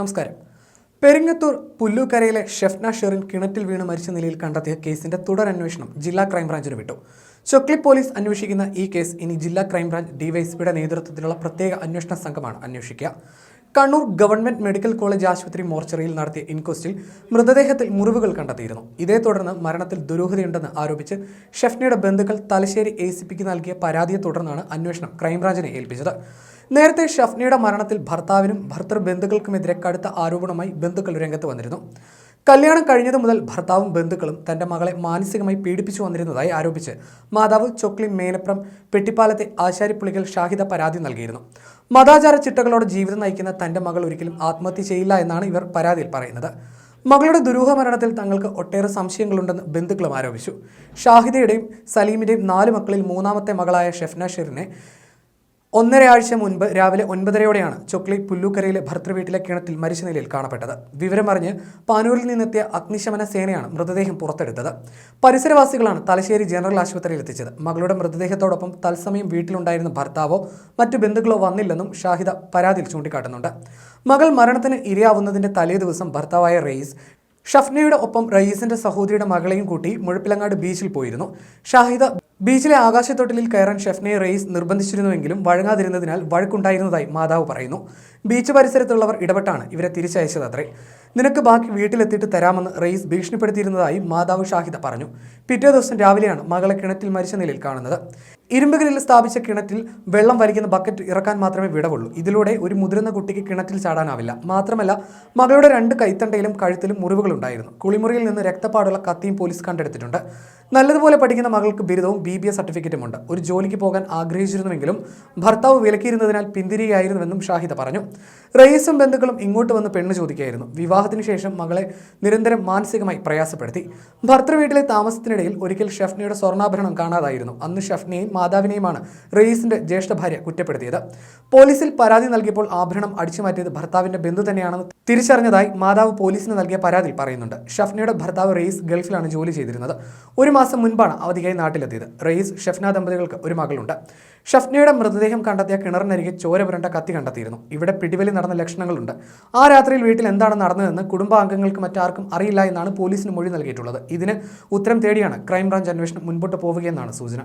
നമസ്കാരം. പെരിങ്ങത്തൂർ പുല്ലൂക്കരയിലെ ഷെഫ്ന ഷെറിൻ കിണറ്റിൽ വീണ് മരിച്ച നിലയിൽ കണ്ടെത്തിയ കേസിന്റെ തുടരന്വേഷണം ജില്ലാ ക്രൈംബ്രാഞ്ചിന് വിട്ടു. ചൊക്ലി പോലീസ് അന്വേഷിക്കുന്ന ഈ കേസ് ഇനി ജില്ലാ ക്രൈംബ്രാഞ്ച് ഡിവൈഎസ്പിയുടെ നേതൃത്വത്തിലുള്ള പ്രത്യേക അന്വേഷണ സംഘമാണ് അന്വേഷിക്കുക. കണ്ണൂർ ഗവൺമെന്റ് മെഡിക്കൽ കോളേജ് ആശുപത്രി മോർച്ചറിയിൽ നടത്തിയ ഇൻക്വസ്റ്റിൽ മൃതദേഹത്തിൽ മുറിവുകൾ കണ്ടെത്തിയിരുന്നു. ഇതേ തുടർന്ന് മരണത്തിൽ ദുരൂഹതയുണ്ടെന്ന് ആരോപിച്ച് ഷെഫ്നയുടെ ബന്ധുക്കൾ തലശ്ശേരി എ നൽകിയ പരാതിയെ തുടർന്നാണ് അന്വേഷണം ക്രൈംബ്രാഞ്ചിനെ ഏൽപ്പിച്ചത്. നേരത്തെ ഷഫ്നയുടെ മരണത്തിൽ ഭർത്താവിനും ഭർത്തൃ ബന്ധുക്കൾക്കുമെതിരെ കടുത്ത ആരോപണമായി ബന്ധുക്കൾ രംഗത്ത് വന്നിരുന്നു. കല്യാണം കഴിഞ്ഞതു മുതൽ ഭർത്താവും ബന്ധുക്കളും തന്റെ മകളെ മാനസികമായി പീഡിപ്പിച്ചു വന്നിരുന്നതായി ആരോപിച്ച് മാതാവ് ചൊക്ലി മേനപ്രം പെട്ടിപ്പാലത്തെ ആശാരിപ്പുളികൾ ഷാഹിദ പരാതി നൽകിയിരുന്നു. മതാചാര ചിട്ടകളോട് ജീവിതം നയിക്കുന്ന തന്റെ മകൾ ഒരിക്കലും ആത്മഹത്യ ചെയ്യില്ല എന്നാണ് ഇവർ പരാതിയിൽ പറയുന്നത്. മകളുടെ ദുരൂഹ മരണത്തിൽ തങ്ങൾക്ക് ഒട്ടേറെ സംശയങ്ങളുണ്ടെന്ന് ബന്ധുക്കളും ആരോപിച്ചു. ഷാഹിദയുടെയും സലീമിന്റെയും നാല് മക്കളിൽ മൂന്നാമത്തെ മകളായ ഷെഫ്ന ഷെറിനെ ഒന്നര ആഴ്ച മുൻപ് രാവിലെ ഒൻപതരയോടെയാണ് ചൊക്ലി പുല്ലൂക്കരയിലെ ഭർത്തൃവീട്ടിലെ കിണറ്റിൽ മരിച്ച നിലയിൽ കാണപ്പെട്ടത്. വിവരമറിഞ്ഞ് പാനൂരിൽ നിന്നെത്തിയ അഗ്നിശമന സേനയാണ് മൃതദേഹം പുറത്തെടുത്തത്. പരിസരവാസികളാണ് തലശ്ശേരി ജനറൽ ആശുപത്രിയിൽ എത്തിച്ചത്. മകളുടെ മൃതദേഹത്തോടൊപ്പം തത്സമയം വീട്ടിലുണ്ടായിരുന്ന ഭർത്താവോ മറ്റു ബന്ധുക്കളോ വന്നില്ലെന്നും ഷാഹിദ പരാതിയിൽ ചൂണ്ടിക്കാട്ടുന്നുണ്ട്. മകൾ മരണത്തിന് ഇരയാവുന്നതിന്റെ തലേ ദിവസം ഭർത്താവായ റെയ്സ് ഷഫ്നയുടെ ഒപ്പം റയീസിന്റെ സഹോദരിയുടെ മകളെയും കൂട്ടി മുഴപ്പിലങ്ങാട് ബീച്ചിൽ പോയിരുന്നു. ഷാഹിദ ബീച്ചിലെ ആകാശത്തൊട്ടിലിൽ കയറാൻ ഷെഫ്നെ റെയ്സ് നിർബന്ധിച്ചിരുന്നുവെങ്കിലും വഴങ്ങാതിരുന്നതിനാൽ വഴക്കുണ്ടായിരുന്നതായി മാതാവ് പറയുന്നു. ബീച്ച് പരിസരത്തുള്ളവർ ഇടപെട്ടാണ് ഇവരെ തിരിച്ചയച്ചതത്രേ. നിനക്ക് ബാക്കി വീട്ടിലെത്തിയിട്ട് തരാമെന്ന് റെയ്സ് ഭീഷണിപ്പെടുത്തിയിരുന്നതായി മാതാവ് ഷാഹിദ പറഞ്ഞു. പിറ്റേ ദിവസം രാവിലെയാണ് മകളെ കിണറ്റിൽ മരിച്ച നിലയിൽ കാണുന്നത്. ഇരുമ്പുകളിൽ സ്ഥാപിച്ച കിണറ്റിൽ വെള്ളം വലിക്കുന്ന ബക്കറ്റ് ഇറക്കാൻ മാത്രമേ വിടവുള്ളൂ. ഇതിലൂടെ ഒരു മുതിർന്ന കുട്ടിക്ക് കിണറ്റിൽ ചാടാനാവില്ല. മാത്രമല്ല മകളുടെ രണ്ട് കൈത്തണ്ടയിലും കഴുത്തിലും മുറിവുകളുണ്ടായിരുന്നു കുളിമുറിയിൽ നിന്ന് രക്തപ്പാടുള്ള കത്തിയും പോലീസ് കണ്ടെടുത്തിട്ടുണ്ട്. നല്ലതുപോലെ പഠിക്കുന്ന മകൾക്ക് ബിരുദവും ബി ബി എ സർട്ടിഫിക്കറ്റുമുണ്ട് ഒരു ജോലിക്ക് പോകാൻ ആഗ്രഹിച്ചിരുന്നുവെങ്കിലും ഭർത്താവ് വിലക്കിയിരുന്നതിനാൽ പിന്തിരിയായിരുന്നുവെന്നും ഷാഹിദ പറഞ്ഞു. റയീസും ബന്ധുക്കളും ഇങ്ങോട്ട് വന്ന് പെണ്ണ് ചോദിക്കുകയായിരുന്നു. വിവാഹത്തിന് ശേഷം മകളെ നിരന്തരം മാനസികമായി പ്രയാസപ്പെടുത്തി. ഭർത്തൃ വീട്ടിലെ താമസത്തിനിടയിൽ ഒരിക്കൽ ഷെഫ്നയുടെ സ്വർണാഭരണം കാണാതായിരുന്നു. അന്ന് ഷെഫ്നെയും മാതാവിനെയുമാണ് റയീസിന്റെ ജ്യേഷ്ഠ ഭാര്യ കുറ്റപ്പെടുത്തിയത്. പോലീസിൽ പരാതി നൽകിയപ്പോൾ ആഭരണം അടിച്ചു മാറ്റിയത് ഭർത്താവിന്റെ ബന്ധു തന്നെയാണെന്ന് തിരിച്ചറിഞ്ഞതായി മാതാവ് പോലീസിന് നൽകിയ പരാതിയിൽ പറയുന്നുണ്ട്. ഷഫ്നയുടെ ഭർത്താവ് റയീസ് ഗൾഫിലാണ് ജോലി ചെയ്തിരുന്നത്. ഒരു മാസം മുൻപാണ് അവധിയായി നാട്ടിലെത്തിയത്. റയീസ് ഷഫ്ന ദമ്പതികൾക്ക് ഒരു മകളുണ്ട്. ഷഫ്നയുടെ മൃതദേഹം കണ്ടെത്തിയ കിണറിനരികെ ചോര പുരണ്ട കത്തി കണ്ടെത്തിയിരുന്നു. ഇവിടെ പിടിവലി നടന്ന ലക്ഷണങ്ങളുണ്ട്. ആ രാത്രിയിൽ വീട്ടിൽ എന്താണ് നടന്നതെന്ന് കുടുംബാംഗങ്ങൾക്ക് മറ്റാർക്കും അറിയില്ല എന്നാണ് പോലീസിന് മൊഴി നൽകിയിട്ടുള്ളത്. ഇതിന് ഉത്തരം തേടിയാണ് ക്രൈംബ്രാഞ്ച് അന്വേഷണം മുൻപോട്ട് പോവുകയെന്നാണ് സൂചന.